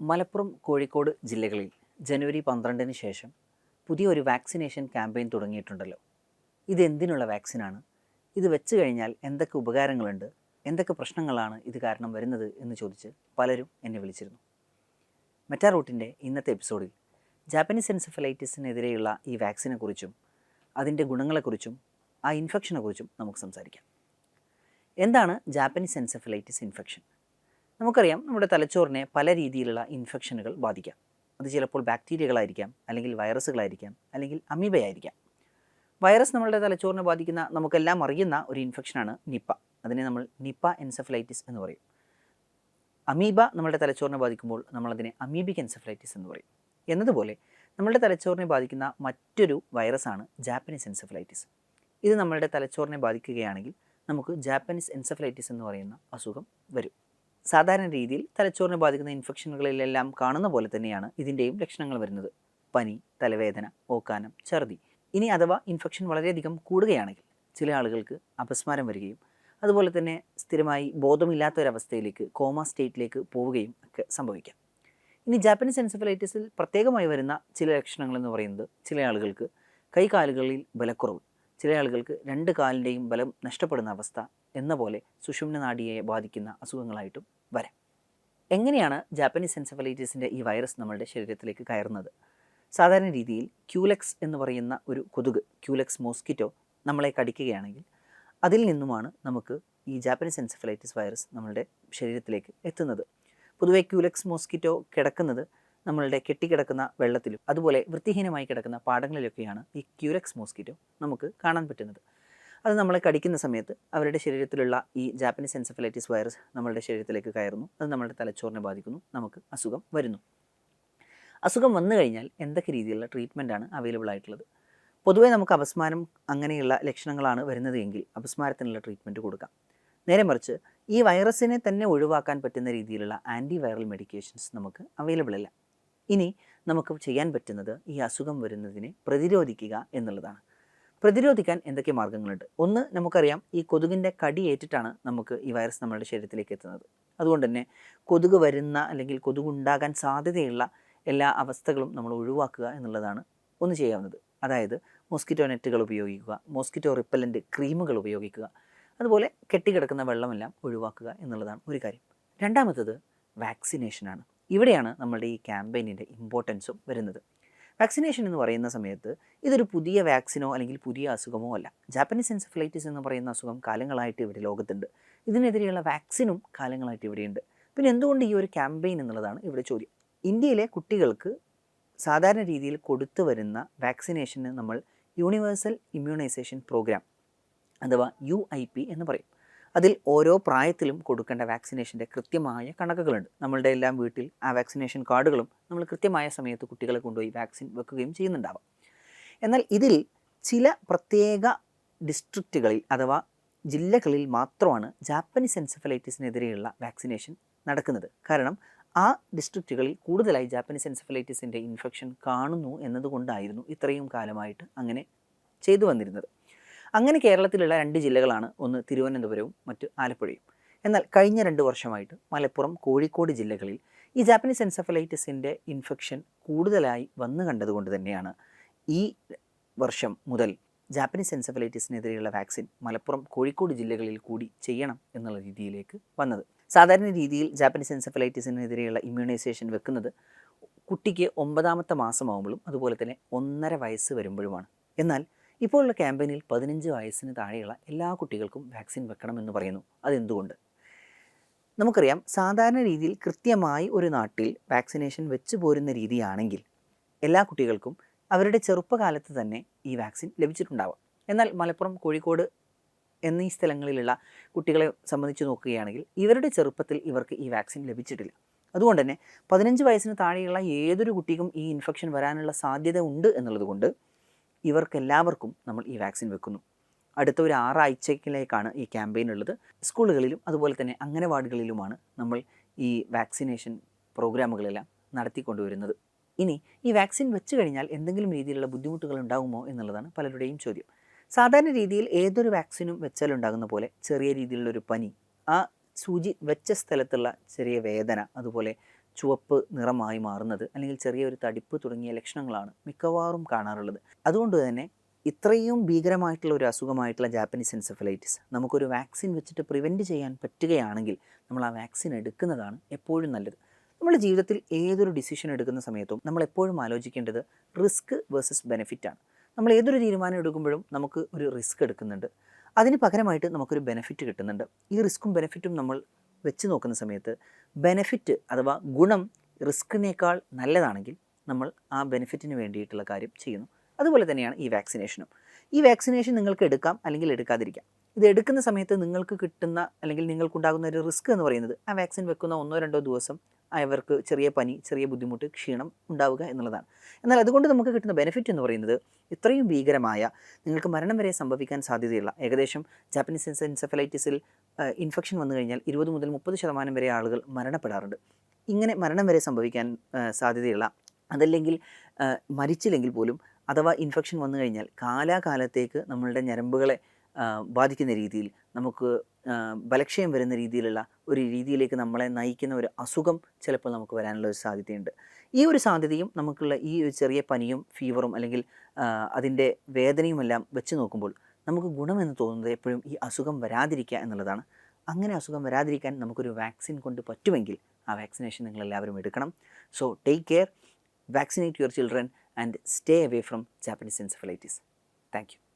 മലപ്പുറം കോഴിക്കോട് ജില്ലകളിൽ ജനുവരി പന്ത്രണ്ടിന് ശേഷം പുതിയൊരു വാക്സിനേഷൻ ക്യാമ്പയിൻ തുടങ്ങിയിട്ടുണ്ടല്ലോ. ഇത് എന്തിനുള്ള വാക്സിനാണ്? ഇത് വെച്ച് കഴിഞ്ഞാൽ എന്തൊക്കെ ഉപകാരങ്ങളുണ്ട്? എന്തൊക്കെ പ്രശ്നങ്ങളാണ് ഇത് കാരണം വരുന്നത് എന്ന് ചോദിച്ച് പലരും എന്നെ വിളിച്ചിരുന്നു. മെറ്റാറൂട്ടിന്റെ ഇന്നത്തെ എപ്പിസോഡിൽ ജാപ്പനീസ് എൻസെഫലൈറ്റിസിനെതിരെയുള്ള ഈ വാക്സിനെക്കുറിച്ചും അതിന്റെ ഗുണങ്ങളെക്കുറിച്ചും ആ ഇൻഫെക്ഷനെക്കുറിച്ചും നമുക്ക് സംസാരിക്കാം. എന്താണ് ജാപ്പനീസ് എൻസെഫലൈറ്റിസ് ഇൻഫെക്ഷൻ? നമുക്കറിയാം നമ്മുടെ തലച്ചോറിനെ പല രീതിയിലുള്ള ഇൻഫെക്ഷനുകൾ ബാധിക്കാം. അത് ചിലപ്പോൾ ബാക്ടീരിയകളായിരിക്കാം അല്ലെങ്കിൽ വൈറസുകളായിരിക്കാം അല്ലെങ്കിൽ അമീബയായിരിക്കാം. വൈറസ് നമ്മളുടെ തലച്ചോറിനെ ബാധിക്കുന്ന നമുക്കെല്ലാം അറിയുന്ന ഒരു ഇൻഫെക്ഷനാണ് നിപ്പ. അതിനെ നമ്മൾ നിപ്പ എൻസെഫലൈറ്റിസ് എന്ന് പറയും. അമീബ നമ്മളുടെ തലച്ചോറിനെ ബാധിക്കുമ്പോൾ നമ്മളതിനെ അമീബിക് എൻസെഫലൈറ്റിസ് എന്ന് പറയും. എന്നതുപോലെ നമ്മളുടെ തലച്ചോറിനെ ബാധിക്കുന്ന മറ്റൊരു വൈറസാണ് ജാപ്പനീസ് എൻസെഫലൈറ്റിസ് ഇത് നമ്മളുടെ തലച്ചോറിനെ ബാധിക്കുകയാണെങ്കിൽ നമുക്ക് ജാപ്പനീസ് എൻസെഫലൈറ്റിസ് എന്ന് പറയുന്ന അസുഖം വരും. സാധാരണ രീതിയിൽ തലച്ചോറിനെ ബാധിക്കുന്ന ഇൻഫെക്ഷനുകളിലെല്ലാം കാണുന്ന പോലെ തന്നെയാണ് ഇതിന്റെയും ലക്ഷണങ്ങൾ വരുന്നത്. പനി തലവേദന ഓക്കാനം ഛർദി. ഇനി അഥവാ ഇൻഫെക്ഷൻ വളരെയധികം കൂടുകയാണെങ്കിൽ ചില ആളുകൾക്ക് അപസ്മാരം വരികയും അതുപോലെ തന്നെ സ്ഥിരമായി ബോധമില്ലാത്ത ഒരവസ്ഥയിലേക്ക് കോമ സ്റ്റേറ്റിലേക്ക് പോവുകയും ഒക്കെ സംഭവിക്കാം. ഇനി ജാപ്പനീസ് എൻസെഫലൈറ്റിസിൽ പ്രത്യേകമായി വരുന്ന ചില ലക്ഷണങ്ങൾ എന്ന് പറയുന്നത് ചില ആളുകൾക്ക് കൈകാലുകളിൽ ബലക്കുറവ് ചില ആളുകൾക്ക് രണ്ട് കാലിന്റെയും ബലം നഷ്ടപ്പെടുന്ന അവസ്ഥ എന്ന പോലെ സുഷുമ്ന നാഡിയെ ബാധിക്കുന്ന അസുഖങ്ങളായിട്ടും വരാം. എങ്ങനെയാണ് ജാപ്പനീസ് എൻസെഫലൈറ്റിസിന്റെ ഈ വൈറസ് നമ്മളുടെ ശരീരത്തിലേക്ക് കയറുന്നത്? സാധാരണ രീതിയിൽ ക്യൂലെക്സ് എന്ന് പറയുന്ന ഒരു കൊതുക് ക്യൂലെക്സ് മോസ്കിറ്റോ നമ്മളെ കടിക്കുകയാണെങ്കിൽ അതിൽ നിന്നുമാണ് നമുക്ക് ഈ ജാപ്പനീസ് എൻസെഫലൈറ്റിസ് വൈറസ് നമ്മളുടെ ശരീരത്തിലേക്ക് എത്തുന്നത്. പൊതുവേ ക്യൂലെക്സ് മോസ്കിറ്റോ കിടക്കുന്നത് നമ്മളുടെ കെട്ടിക്കിടക്കുന്ന വെള്ളത്തിലും അതുപോലെ വൃത്തിഹീനമായി കിടക്കുന്ന പാടങ്ങളിലൊക്കെയാണ് ഈ ക്യൂലെക്സ് മോസ്കിറ്റോ നമുക്ക് കാണാൻ പറ്റുന്നത്. അത് നമ്മളെ കടിക്കുന്ന സമയത്ത് അവരുടെ ശരീരത്തിലുള്ള ഈ ജാപ്പനീസ് എൻസെഫലൈറ്റിസ് വൈറസ് നമ്മളുടെ ശരീരത്തിലേക്ക് കയറുന്നു. അത് നമ്മളുടെ തലച്ചോറിനെ ബാധിക്കുന്നു. നമുക്ക് അസുഖം വരുന്നു. അസുഖം വന്നു കഴിഞ്ഞാൽ എന്തൊക്കെ രീതിയിലുള്ള ട്രീറ്റ്മെന്റാണ് അവൈലബിൾ ആയിട്ടുള്ളത്? പൊതുവേ നമുക്ക് അപസ്മാരം അങ്ങനെയുള്ള ലക്ഷണങ്ങളാണ് വരുന്നത് എങ്കിൽ അപസ്മാരത്തിനുള്ള ട്രീറ്റ്മെന്റ് കൊടുക്കാം. നേരെ മറിച്ച് ഈ വൈറസിനെ തന്നെ ഒഴിവാക്കാൻ പറ്റുന്ന രീതിയിലുള്ള ആന്റി വൈറൽ മെഡിക്കേഷൻസ് നമുക്ക് അവൈലബിൾ അല്ല. ഇനി നമുക്ക് ചെയ്യാൻ പറ്റുന്നത് ഈ അസുഖം വരുന്നതിനെ പ്രതിരോധിക്കുക എന്നുള്ളതാണ്. പ്രതിരോധിക്കാൻ എന്തൊക്കെ മാർഗങ്ങളുണ്ട് ഒന്ന് നമുക്കറിയാം ഈ കൊതുകിന്റെ കടി ഏറ്റിട്ടാണ് നമുക്ക് ഈ വൈറസ് നമ്മുടെ ശരീരത്തിലേക്ക് എത്തുന്നത്. അതുകൊണ്ട് തന്നെ കൊതുക് വരുന്ന അല്ലെങ്കിൽ കൊതുകുണ്ടാകാൻ സാധ്യതയുള്ള എല്ലാ അവസ്ഥകളും നമ്മൾ ഒഴിവാക്കുക എന്നുള്ളതാണ് ഒന്ന് ചെയ്യാവുന്നത്. അതായത് മോസ്കിറ്റോ നെറ്റുകൾ ഉപയോഗിക്കുക മോസ്കിറ്റോ റിപ്പല്ലന്റ് ക്രീമുകൾ ഉപയോഗിക്കുക അതുപോലെ കെട്ടിക്കിടക്കുന്ന വെള്ളമെല്ലാം ഒഴിവാക്കുക എന്നുള്ളതാണ് ഒരു കാര്യം. രണ്ടാമത്തത് വാക്സിനേഷനാണ് ഇവിടെയാണ് നമ്മളുടെ ഈ ക്യാമ്പയിനിന്റെ ഇമ്പോർട്ടൻസും വരുന്നത്. വാക്സിനേഷൻ എന്ന് പറയുന്ന സമയത്ത് ഇതൊരു പുതിയ വാക്സിനോ അല്ലെങ്കിൽ പുതിയ അസുഖമോ അല്ല. ജാപ്പനീസ് എൻസഫലൈറ്റിസ് എന്ന് പറയുന്ന അസുഖം കാലങ്ങളായിട്ട് ഇവിടെ ലോകത്തുണ്ട്. ഇതിനെതിരെയുള്ള വാക്സിനും കാലങ്ങളായിട്ട് ഇവിടെയുണ്ട്. പിന്നെ എന്തുകൊണ്ട് ഈ ഒരു ക്യാമ്പയിൻ എന്നുള്ളതാണ് ഇവിടെ ചോദ്യം. ഇന്ത്യയിലെ കുട്ടികൾക്ക് സാധാരണ രീതിയിൽ കൊടുത്തു വരുന്ന വാക്സിനേഷന് നമ്മൾ യൂണിവേഴ്സൽ ഇമ്മ്യൂണൈസേഷൻ പ്രോഗ്രാം അഥവാ യു എന്ന് പറയും. അതിൽ ഓരോ പ്രായത്തിലും കൊടുക്കേണ്ട വാക്സിനേഷന്റെ കൃത്യമായ കണക്കുകളുണ്ട്. നമ്മളുടെ എല്ലാം വീട്ടിൽ ആ വാക്സിനേഷൻ കാർഡുകളും നമ്മൾ കൃത്യമായ സമയത്ത് കുട്ടികളെ കൊണ്ടുപോയി വാക്സിൻ വെക്കുകയും ചെയ്യുന്നുണ്ടാവാം. എന്നാൽ ഇതിൽ ചില പ്രത്യേക ഡിസ്ട്രിക്റ്റുകളിൽ അഥവാ ജില്ലകളിൽ മാത്രമാണ് ജാപ്പനീസ് എൻസെഫലൈറ്റിസിനെതിരെയുള്ള വാക്സിനേഷൻ നടക്കുന്നത്. കാരണം ആ ഡിസ്ട്രിക്റ്റുകളിൽ കൂടുതലായി ജാപ്പനീസ് എൻസെഫലൈറ്റിസിന്റെ ഇൻഫെക്ഷൻ കാണുന്നു എന്നതുകൊണ്ടായിരുന്നു ഇത്രയും കാലമായിട്ട് അങ്ങനെ ചെയ്തു വന്നിരുന്നത്. അങ്ങനെ കേരളത്തിലുള്ള രണ്ട് ജില്ലകളാണ് ഒന്ന് തിരുവനന്തപുരവും മറ്റ് ആലപ്പുഴയും. എന്നാൽ കഴിഞ്ഞ രണ്ട് വർഷമായിട്ട് മലപ്പുറം കോഴിക്കോട് ജില്ലകളിൽ ഈ ജാപ്പനീസ് എൻസെഫലൈറ്റിസിന്റെ ഇൻഫെക്ഷൻ കൂടുതലായി വന്നു കണ്ടതുകൊണ്ട് തന്നെയാണ് ഈ വർഷം മുതൽ ജാപ്പനീസ് എൻസെഫലൈറ്റിസിനെതിരെയുള്ള വാക്സിൻ മലപ്പുറം കോഴിക്കോട് ജില്ലകളിൽ കൂടി ചെയ്യണം എന്നുള്ള രീതിയിലേക്ക് വന്നത്. സാധാരണ രീതിയിൽ ജാപ്പനീസ് എൻസെഫലൈറ്റിസിനെതിരെയുള്ള ഇമ്മ്യൂണൈസേഷൻ വെക്കുന്നത് കുട്ടിക്ക് ഒമ്പതാമത്തെ മാസമാകുമ്പോഴും അതുപോലെ തന്നെ ഒന്നര വയസ്സ് വരുമ്പോഴുമാണ്. എന്നാൽ ഇപ്പോഴുള്ള ക്യാമ്പയിനിൽ പതിനഞ്ച് വയസ്സിന് താഴെയുള്ള എല്ലാ കുട്ടികൾക്കും വാക്സിൻ വെക്കണമെന്ന് പറയുന്നു. അതെന്തുകൊണ്ട്? നമുക്കറിയാം സാധാരണ രീതിയിൽ കൃത്യമായി ഒരു നാട്ടിൽ വാക്സിനേഷൻ വെച്ചു പോരുന്ന രീതിയാണെങ്കിൽ എല്ലാ കുട്ടികൾക്കും അവരുടെ ചെറുപ്പകാലത്ത് തന്നെ ഈ വാക്സിൻ ലഭിച്ചിട്ടുണ്ടാവാം. എന്നാൽ മലപ്പുറം കോഴിക്കോട് എന്നീ സ്ഥലങ്ങളിലുള്ള കുട്ടികളെ സംബന്ധിച്ച് നോക്കുകയാണെങ്കിൽ ഇവരുടെ ചെറുപ്പത്തിൽ ഇവർക്ക് ഈ വാക്സിൻ ലഭിച്ചിട്ടില്ല. അതുകൊണ്ട് തന്നെ പതിനഞ്ച് വയസ്സിന് താഴെയുള്ള ഏതൊരു കുട്ടിക്കും ഈ ഇൻഫെക്ഷൻ വരാനുള്ള സാധ്യത ഉണ്ട് എന്നുള്ളതുകൊണ്ട് ഇവർക്കെല്ലാവർക്കും നമ്മൾ ഈ വാക്സിൻ വെക്കുന്നു. അടുത്ത ഒരു ആറാഴ്ചയിലേക്കാണ് ഈ ക്യാമ്പയിൻ ഉള്ളത്. സ്കൂളുകളിലും അതുപോലെ തന്നെ അംഗനവാടികളിലുമാണ് നമ്മൾ ഈ വാക്സിനേഷൻ പ്രോഗ്രാമുകളെല്ലാം നടത്തിക്കൊണ്ടുവരുന്നത്. ഇനി ഈ വാക്സിൻ വെച്ച് കഴിഞ്ഞാൽ എന്തെങ്കിലും രീതിയിലുള്ള ബുദ്ധിമുട്ടുകൾ ഉണ്ടാകുമോ എന്നുള്ളതാണ് പലരുടെയും ചോദ്യം. സാധാരണ രീതിയിൽ ഏതൊരു വാക്സിനും വെച്ചാൽ ഉണ്ടാകുന്ന പോലെ ചെറിയ രീതിയിലുള്ള ഒരു പനി ആ സൂചി വെച്ച സ്ഥലത്തുള്ള ചെറിയ വേദന അതുപോലെ ചുവപ്പ് നിറമായി മാറുന്നത് അല്ലെങ്കിൽ ചെറിയൊരു തടിപ്പ് തുടങ്ങിയ ലക്ഷണങ്ങളാണ് മിക്കവാറും കാണാറുള്ളത്. അതുകൊണ്ട് തന്നെ ഇത്രയും ഭീകരമായിട്ടുള്ള ഒരു അസുഖമായിട്ടുള്ള ജാപ്പനീസ് എൻസെഫലൈറ്റിസ് നമുക്കൊരു വാക്സിൻ വെച്ചിട്ട് പ്രിവെന്റ് ചെയ്യാൻ പറ്റുകയാണെങ്കിൽ നമ്മൾ ആ വാക്സിൻ എടുക്കുന്നതാണ് എപ്പോഴും നല്ലത്. നമ്മുടെ ജീവിതത്തിൽ ഏതൊരു ഡിസിഷൻ എടുക്കുന്ന സമയത്തും നമ്മൾ എപ്പോഴും ആലോചിക്കേണ്ടത് റിസ്ക് വേഴ്സസ് ബെനിഫിറ്റാണ് നമ്മൾ ഏതൊരു തീരുമാനം എടുക്കുമ്പോഴും നമുക്ക് ഒരു റിസ്ക് എടുക്കുന്നുണ്ട്. അതിന് പകരമായിട്ട് നമുക്കൊരു ബെനിഫിറ്റ് കിട്ടുന്നുണ്ട്. ഈ റിസ്ക്കും ബെനിഫിറ്റും നമ്മൾ വെച്ച് നോക്കുന്ന സമയത്ത് ബെനിഫിറ്റ് അഥവാ ഗുണം റിസ്കിനേക്കാൾ നല്ലതാണെങ്കിൽ നമ്മൾ ആ ബെനിഫിറ്റിന് വേണ്ടിയിട്ടുള്ള കാര്യം ചെയ്യുന്നു. അതുപോലെ തന്നെയാണ് ഈ വാക്സിനേഷനും ഈ വാക്സിനേഷൻ നിങ്ങൾക്ക് എടുക്കാം അല്ലെങ്കിൽ എടുക്കാതിരിക്കാം. ഇത് എടുക്കുന്ന സമയത്ത് നിങ്ങൾക്ക് കിട്ടുന്ന അല്ലെങ്കിൽ നിങ്ങൾക്കുണ്ടാകുന്ന ഒരു റിസ്ക് എന്ന് പറയുന്നത് ആ വാക്സിൻ വെക്കുന്ന ഒന്നോ രണ്ടോ ദിവസം അവർക്ക് ചെറിയ പനി ചെറിയ ബുദ്ധിമുട്ട് ക്ഷീണം ഉണ്ടാവുക എന്നുള്ളതാണ്. എന്നാൽ അതുകൊണ്ട് നമുക്ക് കിട്ടുന്ന ബെനിഫിറ്റ് എന്ന് പറയുന്നത് ഇത്രയും ഭീകരമായ നിങ്ങൾക്ക് മരണം വരെ സംഭവിക്കാൻ സാധ്യതയുള്ള ഏകദേശം ജാപ്പനീസ് എൻസെഫലൈറ്റിസിൽ ഇൻഫെക്ഷൻ വന്നു കഴിഞ്ഞാൽ ഇരുപത് മുതൽ മുപ്പത് ശതമാനം വരെ ആളുകൾ മരണപ്പെടാറുണ്ട്. ഇങ്ങനെ മരണം വരെ സംഭവിക്കാൻ സാധ്യതയുള്ള അതല്ലെങ്കിൽ മരിച്ചില്ലെങ്കിൽ പോലും അഥവാ ഇൻഫെക്ഷൻ വന്നു കഴിഞ്ഞാൽ കാലാകാലത്തേക്ക് നമ്മളുടെ ഞരമ്പുകളെ ബാധിക്കുന്ന രീതിയിൽ നമുക്ക് ബലക്ഷയം വരുന്ന രീതിയിലുള്ള ഒരു രീതിയിലേക്ക് നമ്മളെ നയിക്കുന്ന ഒരു അസുഖം ചിലപ്പോൾ നമുക്ക് വരാനുള്ള ഒരു സാധ്യതയുണ്ട്. ഈ ഒരു സാധ്യതയും നമുക്കുള്ള ഈ ഒരു ചെറിയ പനിയും ഫീവറും അല്ലെങ്കിൽ അതിന്റെ വേദനയുമെല്ലാം വെച്ച് നോക്കുമ്പോൾ നമുക്ക് ഗുണമെന്ന് തോന്നുന്നത് എപ്പോഴും ഈ അസുഖം വരാതിരിക്കുക എന്നുള്ളതാണ്. അങ്ങനെ അസുഖം വരാതിരിക്കാൻ നമുക്കൊരു വാക്സിൻ കൊണ്ട് പറ്റുമെങ്കിൽ ആ വാക്സിനേഷൻ നിങ്ങൾ എല്ലാവരും എടുക്കണം. So take care vaccinate your children and stay away from Japanese encephalitis thank you